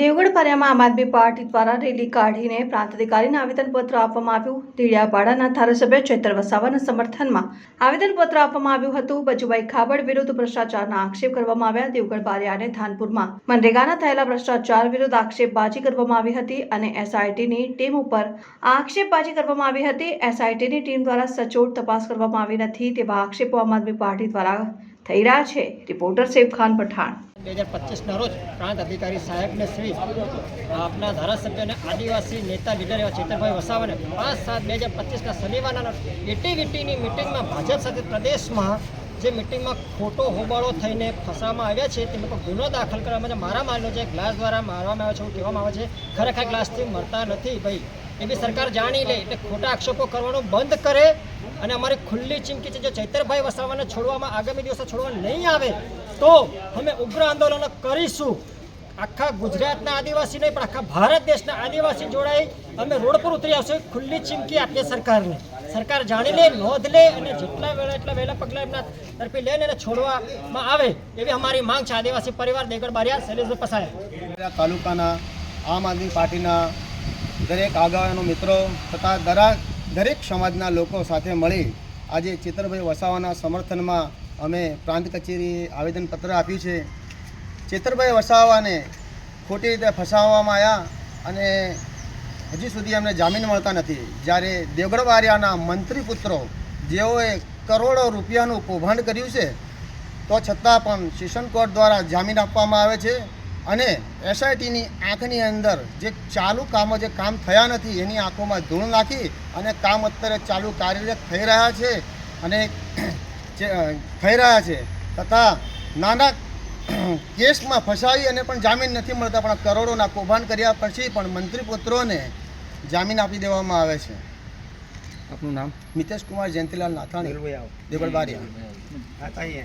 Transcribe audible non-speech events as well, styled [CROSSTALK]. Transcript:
દેવગઢ પાર્યામાં આમ આદમી પાર્ટી દ્વારા રેલી કાઢીને પ્રાંત અધિકારીને આવેદનપત્ર આપવામાં આવ્યું. દેડિયાપાડાના ધારાસભ્ય ચેતર વસાવાના સમર્થનમાં આવેદનપત્ર આપવામાં આવ્યું હતું. બચુભાઈ ખાબડ વિરુદ્ધ ભ્રષ્ટાચારના આક્ષેપ કરવામાં આવ્યા. દેવગઢ બારિયા અને ધાનપુરમાં મનરેગાના થયેલા ભ્રષ્ટાચાર વિરુદ્ધ આક્ષેપબાજી કરવામાં આવી હતી અને એસઆઈટીની ટીમ ઉપર આક્ષેપબાજી કરવામાં આવી હતી. એસઆઈટીની ટીમ દ્વારા સચોટ તપાસ કરવામાં આવી નથી તેવા આક્ષેપો આમ આદમી પાર્ટી દ્વારા થઈ રહ્યા છે. રિપોર્ટર સેફ ખાન પઠાણ. બે હજાર પચીસના રોજ પ્રાંત અધિકારી સાહેબને શ્રી આપના ધારાસભ્ય અને આદિવાસી નેતા લીડર એવા ચેતનભાઈ વસાવાને પાંચ સાત બે હજાર પચીસના શનિવારના એટીવીટીની મિટિંગમાં ભાજપ સાથે પ્રદેશમાં જે મિટિંગમાં ખોટો હોબાળો થઈને ફસાવામાં આવ્યા છે તે લોકો ગુનો દાખલ કરવામાં છે મારા માલનો જે ગ્લાસ દ્વારા મારવામાં આવે છે એવું કહેવામાં આવે છે, ખરેખર ગ્લાસથી મરતા નથી ભાઈ. એ બી સરકાર જાણી લે એટલે ખોટા આક્ષેપો કરવાનું બંધ કરે અને અમારી ખુલ્લી ચીમકી છે, જો ચૈતરભાઈ વસાવાને છોડવામાં આગામી દિવસે છોડવા નહીં આવે, તો અમે ઉગ્ર આંદોલનો કરીશું. આખા ગુજરાતના આદિવાસી નહીં, પણ આખા ભારત દેશના આદિવાસી જોડાઈ અમે રોડ પર ઉતરી આવશું ખુલ્લી ચીમકી આપીએ સરકારને. સરકાર જાણી લે, નોંધ લે અને જેટલા વહેલા એટલા વહેલા પગલાં એમના તરફી લઈને એને છોડવામાં આવે એવી અમારી માંગ છે. આદિવાસી પરિવાર દેગડ બારિયા શૈલેષભાઈ પસાયા. તાલુકાના આમ આદમી પાર્ટીના દરેક આગેવાનો મિત્રો તથા દરા, દરેક સમાજના લોકો સાથે મળી આજે ચેતરભાઈ વસાવાના સમર્થનમાં અમે પ્રાંત કચેરીએ આવેદનપત્ર આપ્યું છે. ચેતરભાઈ વસાવાને ખોટી રીતે ફસાવવામાં આવ્યા અને હજી સુધી એમને જામીન મળતા નથી. જ્યારે દેવગડવારિયાના મંત્રી પુત્રો જેઓએ કરોડો રૂપિયાનું કૌભાંડ કર્યું છે, તો છતાં પણ સેશન કોર્ટ દ્વારા જામીન આપવામાં આવે છે. અને એસઆઈટીની આંખની અંદર જે ચાલુ કામો જે કામ થયા નથી એની આંખોમાં ધૂળ નાખી અને કામ અત્યારે ચાલુ કાર્યરત થઈ રહ્યા છે અને [CLEARS THROAT] જે, થઈ રહ્યા છે. તથા નાના [CLEARS THROAT] કેસમાં ફસાવી અને પણ જામીન નથી મળતા પણ કરોડોના કૌભાંડ કર્યા પછી પણ મંત્રી પુત્રોને જામીન આપી દેવામાં આવે છે. આપનું નામ? મિતેશ કુમાર જયંતિલાલ નાથાણી. બારિયા.